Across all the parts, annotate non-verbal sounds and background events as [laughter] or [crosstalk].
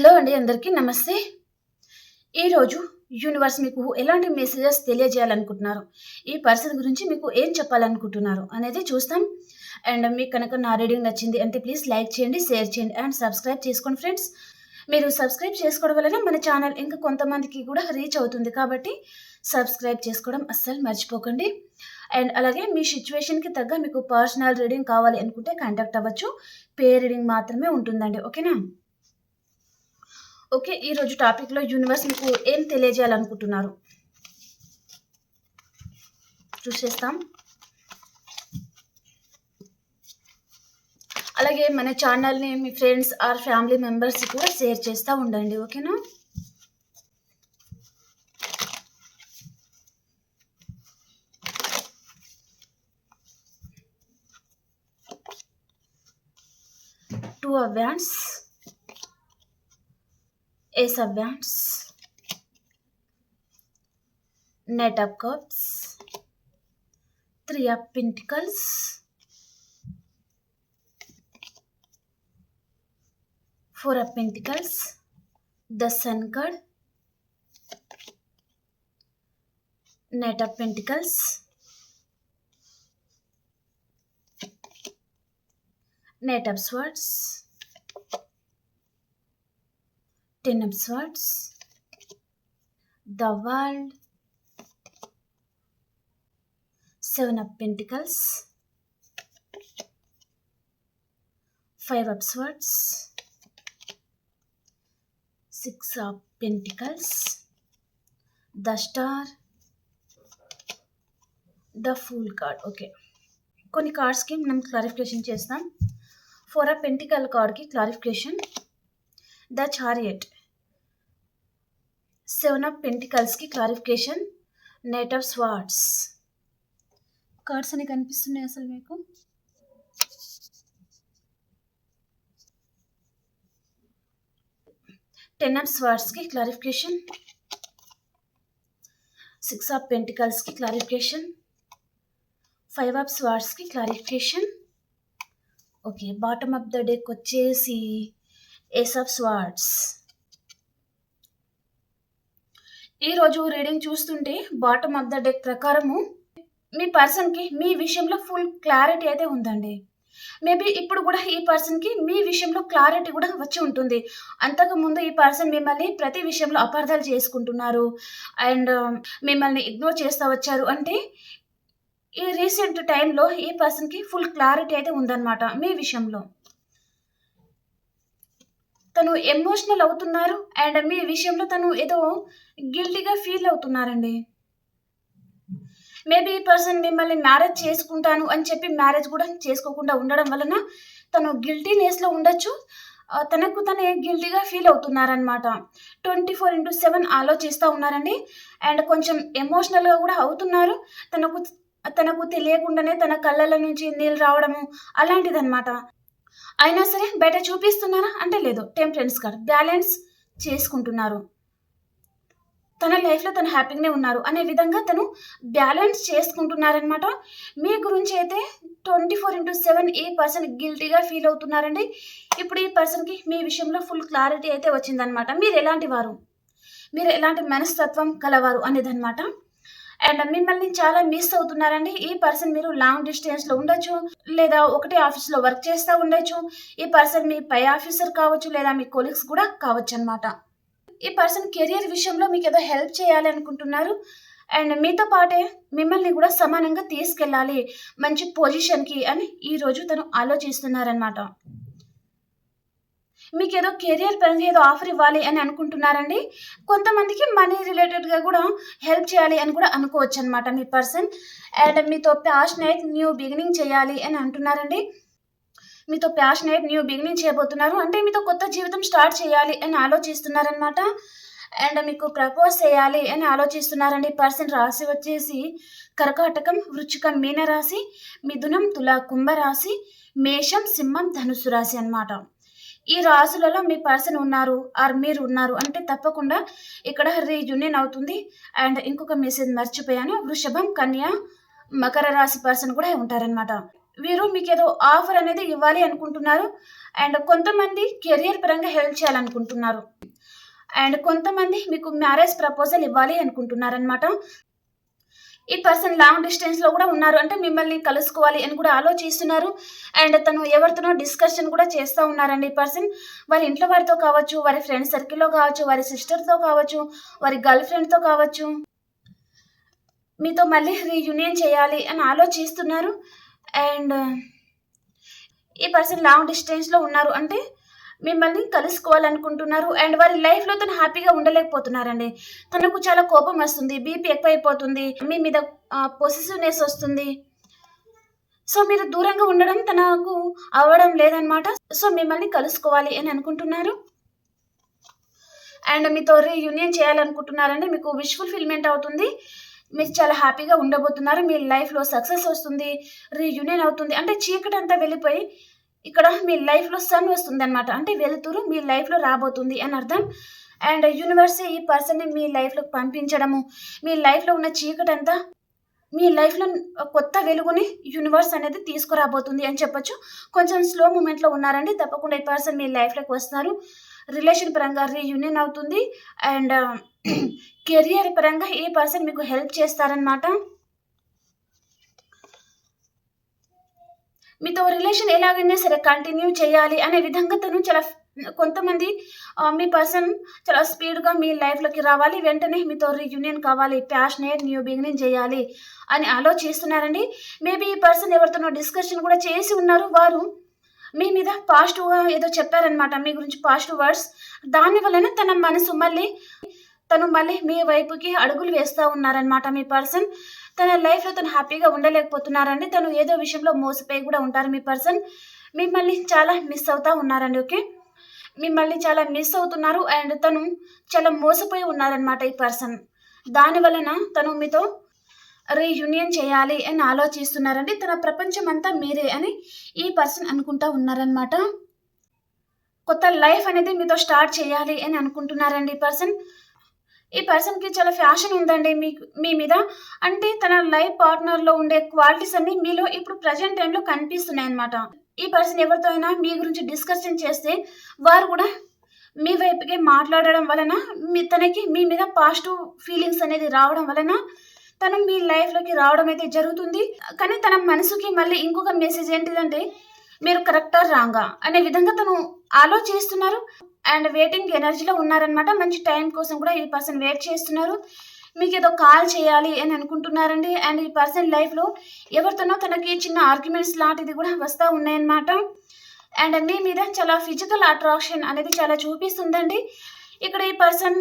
Hello అండి అందరికీ నమస్తే. ఈరోజు యూనివర్స్ మీకు ఎలాంటి మెసేజెస్ తెలియజేయాలనుకుంటున్నారు? ఈ పర్సన్ గురించి మీకు ఏం చెప్పాలనుకుంటున్నారు అనేది చూస్తాం. అండ్ మీకు కనుక నా రీడింగ్ నచ్చింది అంటే ప్లీజ్ లైక్ చేయండి షేర్ చేయండి అండ్ సబ్స్క్రైబ్ చేసుకోండి ఫ్రెండ్స్ మీరు సబ్స్క్రైబ్ చేసుకోవడం వలన మన ఛానల్ ఇంకా కొంతమందికి కూడా రీచ్ అవుతుంది కాబట్టి సబ్స్క్రైబ్ చేసుకోవడం అస్సలు మర్చిపోకండి. అండ్ అలాగే మీ సిచ్యువేషన్కి తగ్గ మీకు పర్సనల్ రీడింగ్ కావాలి అనుకుంటే కాంటాక్ట్ అవ్వచ్చు. పే రీడింగ్ మాత్రమే ఉంటుందండి ఓకేనా? ఓకే ఈరోజు టాపిక్లో యూనివర్స్ మీకు ఏం తెలియజేయాలనుకుంటున్నారు? చూసేస్తాం. అలాగే మన ఛానల్ని మీ ఫ్రెండ్స్ ఆర్ ఫ్యామిలీ మెంబర్స్ కూడా షేర్ చేస్తూ ఉండండి ఓకేనా? Two of wands ace of wands nine cups three of pentacles, four of pentacles, the sun card, nine of pentacles, nine of swords ten of swords the world seven of pentacles five of swords six of pentacles the star the fool card okay కొన్ని కార్డ్స్కి మనం clarification చేస్తాం four of pentacle కార్డ్కి clarification the chariot. Seven of పెంటికల్స్కి clarification nine of swords. Cards అని కనిపిస్తున్నాయి అసలు మీకు? Ten of స్వార్డ్స్కి క్లారిఫికేషన్ సిక్స్ ఆఫ్ పెంటికల్స్కి clarification five of స్వార్డ్స్కి clarification. Okay bottom of the deck వచ్చేసి ఏస్ ఆఫ్ స్వార్డ్స్ ఈరోజు రీడింగ్ చూస్తుంటే బాటమ్ ఆఫ్ ద డెక్ ప్రకారము మీ పర్సన్కి మీ విషయంలో ఫుల్ క్లారిటీ అయితే ఉందండి. మేబీ ఇప్పుడు కూడా ఈ పర్సన్కి మీ విషయంలో క్లారిటీ కూడా వచ్చి ఉంటుంది. అంతకుముందు ఈ పర్సన్ మిమ్మల్ని ప్రతి విషయంలో అపార్థాలు చేసుకుంటున్నారు. అండ్ um, మిమ్మల్ని ఇగ్నోర్ చేస్తూ వచ్చారు. అంటే ఈ రీసెంట్ టైంలో ఈ పర్సన్కి ఫుల్ క్లారిటీ అయితే ఉందన్నమాట మీ విషయంలో. తను ఎమోషనల్ అవుతున్నారు అండ్ మీ విషయంలో తను ఏదో గిల్టీగా ఫీల్ అవుతున్నారండి. మేబీ ఈ పర్సన్ మిమ్మల్ని మ్యారేజ్ చేసుకుంటాను అని చెప్పి మ్యారేజ్ కూడా చేసుకోకుండా ఉండడం వలన తను గిల్టీనెస్లో ఉండొచ్చు. తనకు తనే గిల్టీగా ఫీల్ అవుతున్నారనమాట ట్వంటీ ఫోర్ ఇంటూ సెవెన్ ఆలోచిస్తూ ఉన్నారండి. అండ్ కొంచెం ఎమోషనల్గా కూడా అవుతున్నారు. తనకు తనకు తెలియకుండానే తన కళ్ళల నుంచి నీళ్ళు రావడము అలాంటిదన్నమాట. అయినా సరే బయట చూపిస్తున్నారా? అంటే లేదు. టెంపరెన్స్ కార్డ్ బ్యాలెన్స్ చేసుకుంటున్నారు. తన లైఫ్లో తను హ్యాపీగానే ఉన్నారు అనే విధంగా తను బ్యాలెన్స్ చేసుకుంటున్నారనమాట మీ గురించి అయితే ట్వంటీ ఫోర్ ఇంటూ సెవెన్ ఈ పర్సన్ గిల్టీగా ఫీల్ అవుతున్నారండి. ఇప్పుడు ఈ పర్సన్కి మీ విషయంలో ఫుల్ క్లారిటీ అయితే వచ్చిందనమాట మీరు ఎలాంటి వారు? మీరు ఎలాంటి మనస్తత్వం కలవారు అనేదన్నమాట. అండ్ మిమ్మల్ని చాలా మిస్ అవుతున్నారండి. ఈ పర్సన్ మీరు లాంగ్ డిస్టెన్స్లో ఉండొచ్చు లేదా ఒకటే ఆఫీస్లో వర్క్ చేస్తూ ఉండొచ్చు. ఈ పర్సన్ మీ పై ఆఫీసర్ కావచ్చు లేదా మీ కొలీగ్స్ కూడా కావచ్చు అనమాట ఈ పర్సన్ కెరియర్ విషయంలో మీకు ఏదో హెల్ప్ చేయాలి అనుకుంటున్నారు. అండ్ మీతో పాటే మిమ్మల్ని కూడా సమానంగా తీసుకెళ్ళాలి. మంచి పొజిషన్కి అని ఈరోజు తను ఆలోచిస్తున్నారనమాట మీకు ఏదో కెరియర్ పరంగా ఏదో ఆఫర్ ఇవ్వాలి అని అనుకుంటున్నారండి. కొంతమందికి మనీ రిలేటెడ్గా కూడా హెల్ప్ చేయాలి అని కూడా అనుకోవచ్చు అనమాట మీ పర్సన్. అండ్ మీతో ప్యాషనేట్ న్యూ బిగినింగ్ చేయాలి అని అంటున్నారండి. మీతో ప్యాషనేట్ న్యూ బిగినింగ్ చేయబోతున్నారు. అంటే మీతో కొత్త జీవితం స్టార్ట్ చేయాలి అని ఆలోచిస్తున్నారనమాట అండ్ మీకు ప్రపోజ్ చేయాలి అని ఆలోచిస్తున్నారండి. పర్సన్ రాశి వచ్చేసి కర్కాటకం వృచ్చికం మీన రాశి మిథునం తుల కుంభ రాశి మేషం సింహం ధనుసు రాశి అనమాట ఈ రాశులలో మీ పర్సన్ ఉన్నారు ఆర్ మీరు ఉన్నారు అంటే తప్పకుండా ఇక్కడ రీయూనియన్ అవుతుంది. అండ్ ఇంకొక మెసేజ్ మర్చిపోయాను. వృషభం కన్య మకర రాశి పర్సన్ కూడా ఉంటారనమాట వీరు మీకు ఏదో ఆఫర్ అనేది ఇవ్వాలి అనుకుంటున్నారు. అండ్ కొంతమంది కెరియర్ పరంగా హెల్ప్ చేయాలనుకుంటున్నారు. అండ్ కొంతమంది మీకు మ్యారేజ్ ప్రపోజల్ ఇవ్వాలి అనుకుంటున్నారనమాట ఈ పర్సన్ లాంగ్ డిస్టెన్స్లో కూడా ఉన్నారు. అంటే మిమ్మల్ని కలుసుకోవాలి అని కూడా ఆలోచిస్తున్నారు. అండ్ తను ఎవరితోనో డిస్కషన్ కూడా చేస్తూ ఉన్నారండి ఈ పర్సన్. వారి ఇంట్లో వారితో కావచ్చు వారి ఫ్రెండ్ సర్కిల్లో కావచ్చు వారి సిస్టర్తో కావచ్చు వారి గర్ల్ ఫ్రెండ్తో కావచ్చు మీతో మళ్ళీ రీయూనియన్ చేయాలి అని ఆలోచిస్తున్నారు. అండ్ ఈ పర్సన్ లాంగ్ డిస్టెన్స్లో ఉన్నారు. అంటే మిమ్మల్ని కలుసుకోవాలనుకుంటున్నారు అండ్ వారి లైఫ్లో తను హ్యాపీగా ఉండలేకపోతున్నారండి. తనకు చాలా కోపం వస్తుంది బీపీ ఎక్కువైపోతుంది మీ మీద పొసిసివ్నెస్ వస్తుంది. సో మీరు దూరంగా ఉండడం తనకు అవ్వడం లేదనమాట సో మిమ్మల్ని కలుసుకోవాలి అని అనుకుంటున్నారు. అండ్ మీతో రీయూనియన్ చేయాలనుకుంటున్నారండి. మీకు విష్ ఫుల్ఫిల్మెంట్ అవుతుంది. మీరు చాలా హ్యాపీగా ఉండబోతున్నారు. మీ లైఫ్లో సక్సెస్ వస్తుంది రీయూనియన్ అవుతుంది. అంటే చీకటి అంతా వెళ్ళిపోయి ఇక్కడ మీ లైఫ్లో సన్ వస్తుంది అనమాట అంటే వెలుతురు మీ లైఫ్లో రాబోతుంది అని అర్థం. అండ్ యూనివర్స్ ఈ పర్సన్ని మీ లైఫ్లోకి పంపించడము. మీ లైఫ్లో ఉన్న చీకటి అంతా మీ లైఫ్లో కొత్త వెలుగుని యూనివర్స్ అనేది తీసుకురాబోతుంది అని చెప్పొచ్చు. కొంచెం స్లో మూమెంట్లో ఉన్నారండి. తప్పకుండా ఈ పర్సన్ మీ లైఫ్లోకి వస్తున్నారు రిలేషన్ పరంగా రీయూనియన్ అవుతుంది. అండ్ కెరియర్ [clears throat] పరంగా ఈ పర్సన్ మీకు హెల్ప్ చేస్తారనమాట మీతో రిలేషన్ ఎలాగైనా సరే కంటిన్యూ చేయాలి అనే విధంగా తను చాలా కొంతమంది మీ పర్సన్ చాలా స్పీడ్గా మీ లైఫ్లోకి రావాలి వెంటనే మీతో రీయూనియన్ కావాలి ప్యాషనేట్ న్యూ బిగినింగ్ చేయాలి అని ఆలోచిస్తున్నారండి. మేబీ ఈ పర్సన్ ఎవరితోనో డిస్కషన్ కూడా చేసి ఉన్నారు. వారు మీ మీద పాజిటివ్గా ఏదో చెప్పారనమాట మీ గురించి పాజిటివ్ వర్డ్స్ దాని వలన తన మనసు మళ్ళీ తను మళ్ళీ మీ వైపుకి అడుగులు వేస్తూ ఉన్నారనమాట మీ పర్సన్ తన లైఫ్లో తను హ్యాపీగా ఉండలేకపోతున్నారండి. తను ఏదో విషయంలో మోసపోయి కూడా ఉంటారు మీ పర్సన్ మిమ్మల్ని చాలా మిస్ అవుతా ఉన్నారండి ఓకే? మిమ్మల్ని చాలా మిస్ అవుతున్నారు అండ్ తను చాలా మోసపోయి ఉన్నారనమాట ఈ పర్సన్ దాని వలన తను మీతో రీయూనియన్ చేయాలి అని ఆలోచిస్తున్నారండి. తన ప్రపంచం అంతా మీరే అని ఈ పర్సన్ అనుకుంటా ఉన్నారనమాట కొత్త లైఫ్ అనేది మీతో స్టార్ట్ చేయాలి అని అనుకుంటున్నారండి ఈ పర్సన్ ఈ పర్సన్కి చాలా ఫ్యాషన్ ఉందండి మీకు మీ మీద. అంటే తన లైఫ్ పార్ట్నర్లో ఉండే క్వాలిటీస్ అన్ని మీలో ఇప్పుడు ప్రజెంట్ టైంలో కనిపిస్తున్నాయి అనమాట ఈ పర్సన్ ఎవరితో అయినా మీ గురించి డిస్కషన్ చేస్తే వారు కూడా మీ వైపుకి మాట్లాడడం వలన మీ తనకి మీ మీద పాజిటివ్ ఫీలింగ్స్ అనేది రావడం వలన తను మీ లైఫ్లోకి రావడం అయితే జరుగుతుంది. కానీ తన మనసుకి మళ్ళీ ఇంకొక మెసేజ్ ఏంటిదంటే మీరు కరెక్టా రాంగా అనే విధంగా తను ఆలోచిస్తున్నారు. అండ్ వెయిటింగ్ ఎనర్జీలో ఉన్నారనమాట మంచి టైం కోసం కూడా ఈ పర్సన్ వెయిట్ చేస్తున్నారు. మీకు ఏదో కాల్ చేయాలి అని అనుకుంటున్నారండి. అండ్ ఈ పర్సన్ లైఫ్లో ఎవరితోనో తనకి చిన్న ఆర్గ్యుమెంట్స్ లాంటిది కూడా వస్తూ ఉన్నాయన్నమాట. అండ్ మీ మీద చాలా ఫిజికల్ అట్రాక్షన్ అనేది చాలా చూపిస్తుందండి. ఇక్కడ ఈ పర్సన్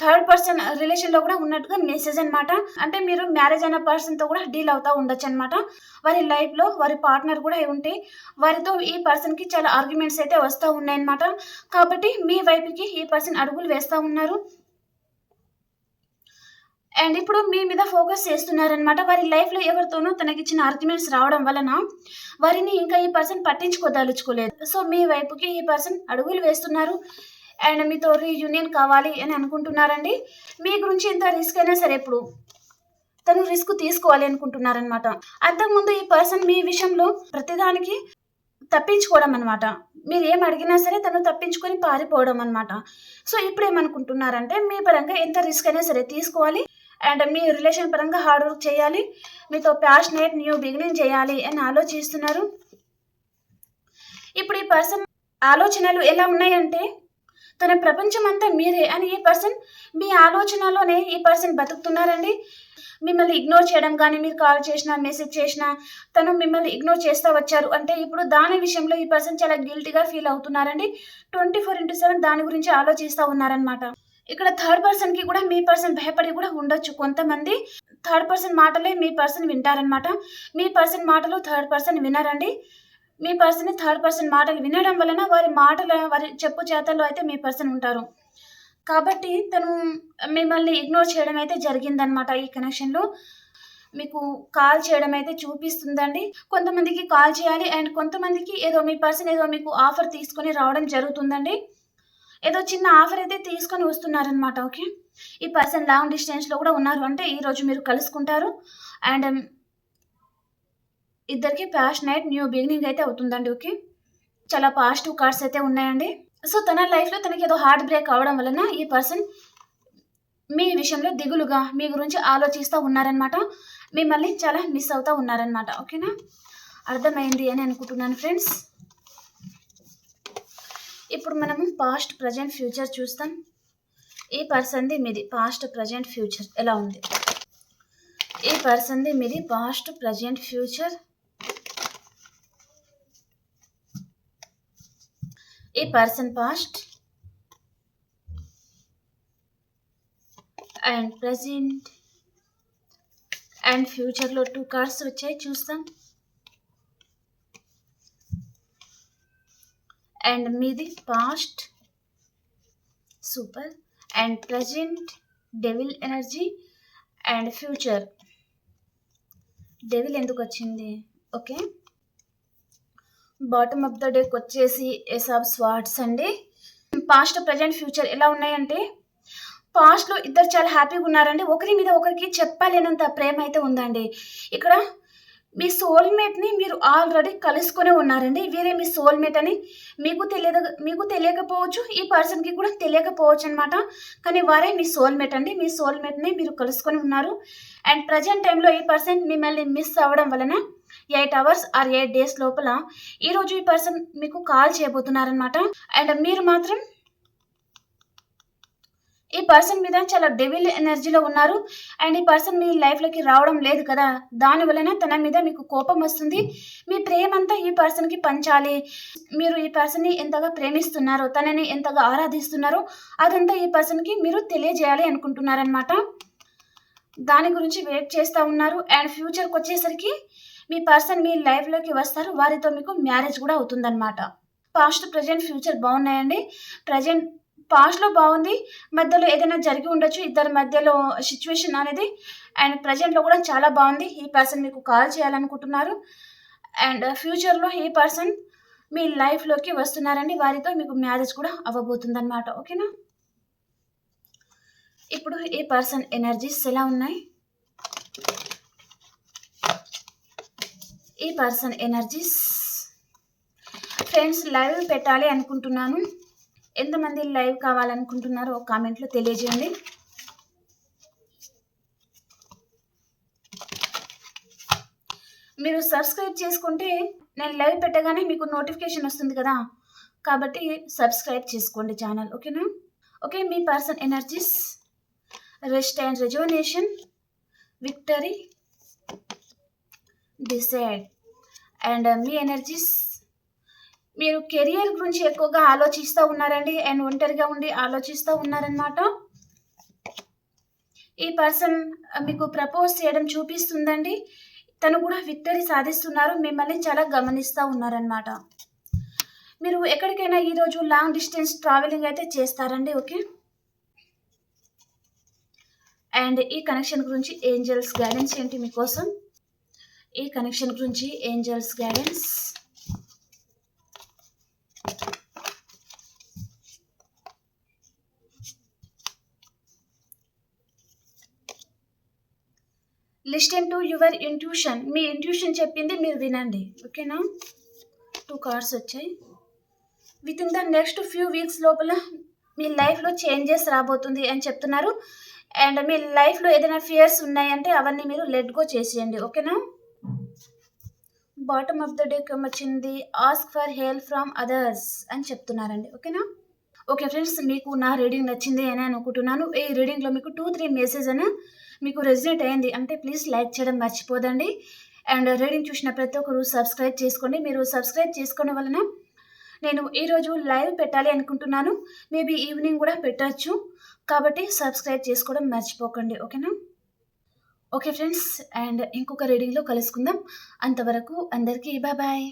థర్డ్ పర్సన్ రిలేషన్లో కూడా ఉన్నట్టుగా మెసేజ్ అనమాట అంటే మీరు మ్యారేజ్ అయిన పర్సన్తో కూడా డీల్ అవుతూ ఉండొచ్చు అనమాట వారి లైఫ్లో వారి పార్ట్నర్ కూడా ఉంటే వారితో ఈ పర్సన్కి చాలా ఆర్గ్యుమెంట్స్ అయితే వస్తూ ఉన్నాయన్నమాట కాబట్టి మీ వైపుకి ఈ పర్సన్ అడుగులు వేస్తూ ఉన్నారు. అండ్ ఇప్పుడు మీ మీద ఫోకస్ చేస్తున్నారనమాట వారి లైఫ్లో ఎవరితోనో తనకి ఇచ్చిన ఆర్గ్యుమెంట్స్ రావడం వలన వారిని ఇంకా ఈ పర్సన్ పట్టించుకోదలుచుకోలేదు. సో మీ వైపుకి ఈ పర్సన్ అడుగులు వేస్తున్నారు. అండ్ మీతో రీయూనియన్ కావాలి అని అనుకుంటున్నారండి. మీ గురించి ఎంత రిస్క్ అయినా సరే ఇప్పుడు తను రిస్క్ తీసుకోవాలి అనుకుంటున్నారనమాట అంతకుముందు ఈ పర్సన్ మీ విషయంలో ప్రతిదానికి తప్పించుకోవడం అనమాట మీరు ఏం అడిగినా సరే తను తప్పించుకొని పారిపోవడం అనమాట సో ఇప్పుడు ఏమనుకుంటున్నారంటే మీ పరంగా ఎంత రిస్క్ అయినా సరే తీసుకోవాలి. అండ్ మీ రిలేషన్ పరంగా హార్డ్ వర్క్ చేయాలి. మీతో ప్యాషనేట్ న్యూ బిగినింగ్ చేయాలి అని ఆలోచిస్తున్నారు. ఇప్పుడు ఈ పర్సన్ ఆలోచనలు ఎలా ఉన్నాయంటే తన ప్రపంచం అంతా మీరే అని ఈ పర్సన్ మీ ఆలోచనలోనే ఈ పర్సన్ బతుకుతున్నారండి. మిమ్మల్ని ఇగ్నోర్ చేయడం కానీ మీరు కాల్ చేసినా మెసేజ్ చేసినా తను మిమ్మల్ని ఇగ్నోర్ చేస్తూ వచ్చారు. అంటే ఇప్పుడు దాని విషయంలో ఈ పర్సన్ చాలా గిల్టీగా ఫీల్ అవుతున్నారండి. ట్వంటీ ఫోర్ ఇంటూ సెవెన్ దాని గురించి ఆలోచిస్తూ ఉన్నారనమాట ఇక్కడ థర్డ్ పర్సన్కి కూడా మీ పర్సన్ భయపడి కూడా ఉండొచ్చు. కొంతమంది థర్డ్ పర్సన్ మాటలే మీ పర్సన్ వింటారనమాట మీ పర్సన్ మాటలు థర్డ్ పర్సన్ వినరండి. మీ పర్సన్ థర్డ్ పర్సన్ మాటలు వినడం వలన వారి మాటల వారి చెప్పు చేతల్లో అయితే మీ పర్సన్ ఉంటారు. కాబట్టి తను మిమ్మల్ని ఇగ్నోర్ చేయడం అయితే జరిగిందనమాట ఈ కనెక్షన్లో. మీకు కాల్ చేయడం అయితే చూపిస్తుందండి. కొంతమందికి కాల్ చేయాలి అండ్ కొంతమందికి ఏదో మీ పర్సన్ ఏదో మీకు ఆఫర్ తీసుకొని రావడం జరుగుతుందండి. ఏదో చిన్న ఆఫర్ అయితే తీసుకొని వస్తున్నారనమాట ఓకే? ఈ పర్సన్ లాంగ్ డిస్టెన్స్లో కూడా ఉన్నారు అంటే ఈరోజు మీరు కలుసుకుంటారు. అండ్ ఇద్దరికి ప్యాషనేట్ న్యూ బిగినింగ్ అయితే అవుతుందండి ఓకే. చాలా పాజిటివ్ కార్డ్స్ అయితే ఉన్నాయండి. సో తన లైఫ్లో తనకి ఏదో హార్ట్ బ్రేక్ అవడం వలన ఈ పర్సన్ మీ విషయంలో దిగులుగా మీ గురించి ఆలోచిస్తూ ఉన్నారనమాట మిమ్మల్ని చాలా మిస్ అవుతూ ఉన్నారనమాట ఓకేనా? అర్థమైంది అని అనుకుంటున్నాను ఫ్రెండ్స్. ఇప్పుడు మనము పాస్ట్ ప్రజెంట్ ఫ్యూచర్ చూస్తాం. ఈ పర్సన్ది మీది పాస్ట్ ప్రజెంట్ ఫ్యూచర్ ఎలా ఉంది? ఈ పర్సన్ది మీది పాస్ట్ ప్రజెంట్ ఫ్యూచర్ ఈ person past? And present and ఫ్యూచర్లో టూ కార్డ్స్ వచ్చాయి చూస్తాం. అండ్ మీది past? Super. And present devil energy and future. Devil ఎందుకు వచ్చింది? ఓకే. బాటమ్ ఆఫ్ ద డేకి వచ్చేసి ఎస్ ఆఫ్ స్వాట్స్ అండి. పాస్ట్ ప్రజెంట్ ఫ్యూచర్ ఎలా ఉన్నాయంటే పాస్ట్లో ఇద్దరు చాలా హ్యాపీగా ఉన్నారండి. ఒకరి మీద ఒకరికి చెప్పలేనంత ప్రేమ అయితే ఉందండి. ఇక్కడ మీ సోల్మేట్ని మీరు ఆల్రెడీ కలుసుకునే ఉన్నారండి. వీరే మీ సోల్మేట్ అని మీకు తెలియదు మీకు తెలియకపోవచ్చు ఈ పర్సన్కి కూడా తెలియకపోవచ్చు అనమాట కానీ వారే మీ సోల్మేట్ అండి. మీ సోల్మేట్ని మీరు కలుసుకొని ఉన్నారు. అండ్ ప్రజెంట్ టైంలో ఈ పర్సన్ మిమ్మల్ని మిస్ అవ్వడం వలన eight hours or eight days లోపల ఈరోజు ఈ పర్సన్ మీకు కాల్ చేయబోతున్నారనమాట అండ్ మీరు మాత్రం ఈ పర్సన్ మీద చాలా డెవిల్ ఎనర్జీలో ఉన్నారు. అండ్ ఈ పర్సన్ మీ లైఫ్లోకి రావడం లేదు కదా. దాని వలన తన మీద మీకు కోపం వస్తుంది. మీ ప్రేమ అంతా ఈ పర్సన్కి పంచాలి. మీరు ఈ పర్సన్ని ఎంతగా ప్రేమిస్తున్నారో తనని ఎంతగా ఆరాధిస్తున్నారో అదంతా ఈ పర్సన్కి మీరు తెలియజేయాలి అనుకుంటున్నారనమాట దాని గురించి వెయిట్ చేస్తూ ఉన్నారు. అండ్ ఫ్యూచర్కి వచ్చేసరికి మీ పర్సన్ మీ లైఫ్లోకి వస్తారు వారితో మీకు మ్యారేజ్ కూడా అవుతుందన్నమాట. పాస్ట్ ప్రజెంట్ ఫ్యూచర్ బాగున్నాయండి. ప్రజెంట్ పాస్ట్లో బాగుంది మధ్యలో ఏదైనా జరిగి ఉండొచ్చు ఇద్దరి మధ్యలో సిచ్యువేషన్ అనేది అండ్ ప్రజెంట్లో కూడా చాలా బాగుంది. ఈ పర్సన్ మీకు కాల్ చేయాలనుకుంటున్నారు అండ్ ఫ్యూచర్లో ఈ పర్సన్ మీ లైఫ్లోకి వస్తున్నారండి వారితో మీకు మ్యారేజ్ కూడా అవ్వబోతుంది అనమాట ఓకేనా? ఇప్పుడు ఈ పర్సన్ ఎనర్జీస్ ఎలా ఉన్నాయి? ఈ పర్సన్ ఎనర్జీస్ ఫ్రెండ్స్ లైవ్ పెట్టాలి అనుకుంటున్నాను. ఎంతమంది లైవ్ కావాలనుకుంటున్నారో కామెంట్లో తెలియజేయండి. మీరు సబ్స్క్రైబ్ చేసుకుంటే నేను లైవ్ పెట్టగానే మీకు నోటిఫికేషన్ వస్తుంది కదా. కాబట్టి సబ్స్క్రైబ్ చేసుకోండి ఛానల్ ఓకేనా? Okay me person energies rest and resonation victory decide. And uh, మీ ఎనర్జీస్ మీరు కెరియర్ గురించి ఎక్కువగా ఆలోచిస్తూ ఉన్నారండి. అండ్ ఒంటరిగా ఉండి ఆలోచిస్తూ ఉన్నారనమాట ఈ పర్సన్ uh, మీకు ప్రపోజ్ చేయడం చూపిస్తుందండి. తను కూడా విక్టరీ సాధిస్తున్నారు. మిమ్మల్ని చాలా గమనిస్తూ ఉన్నారనమాట మీరు ఎక్కడికైనా ఈరోజు లాంగ్ డిస్టెన్స్ ట్రావెలింగ్ అయితే చేస్తారండి ఓకే? అండ్ ఈ కనెక్షన్ గురించి ఏంజల్స్ గైడెన్స్ ఏంటి మీకోసం? ఈ కనెక్షన్ గురించి angels guidance. Listen to your intuition me intuition చెప్పింది మీరు వినండి ఓకేనా? టూ కార్డ్స్ వచ్చాయి. Within the next few weeks లోపల మీ లైఫ్లో చేంజెస్ రాబోతుంది అని చెప్తున్నారు. అండ్ మీ లైఫ్లో ఏదైనా ఫియర్స్ ఉన్నాయంటే అవన్నీ మీరు లెట్ గో చేసేయండి ఓకేనా? బాటమ్ ఆఫ్ ద డే వచ్చింది ask for help from others అని చెప్తున్నారండి. ఓకేనా? ఓకే ఫ్రెండ్స్ మీకు నా రీడింగ్ నచ్చింది అని అనుకుంటున్నాను. ఈ రీడింగ్లో మీకు టూ త్రీ మెసేజ్ అని మీకు రెసిడెంట్ అయింది అంటే ప్లీజ్ లైక్ చేయడం మర్చిపోదండి. అండ్ రీడింగ్ చూసిన ప్రతి ఒక్కరు సబ్స్క్రైబ్ చేసుకోండి. మీరు సబ్స్క్రైబ్ చేసుకోవడం వలన నేను ఈరోజు లైవ్ పెట్టాలి అనుకుంటున్నాను. మేబీ ఈవినింగ్ కూడా పెట్టచ్చు. కాబట్టి సబ్స్క్రైబ్ చేసుకోవడం మర్చిపోకండి. ఓకేనా? ఓకే ఫ్రెండ్స్ అండ్ ఇంకొక రీడింగ్లో కలుసుకుందాం. అంతవరకు అందరికీ బాయ్.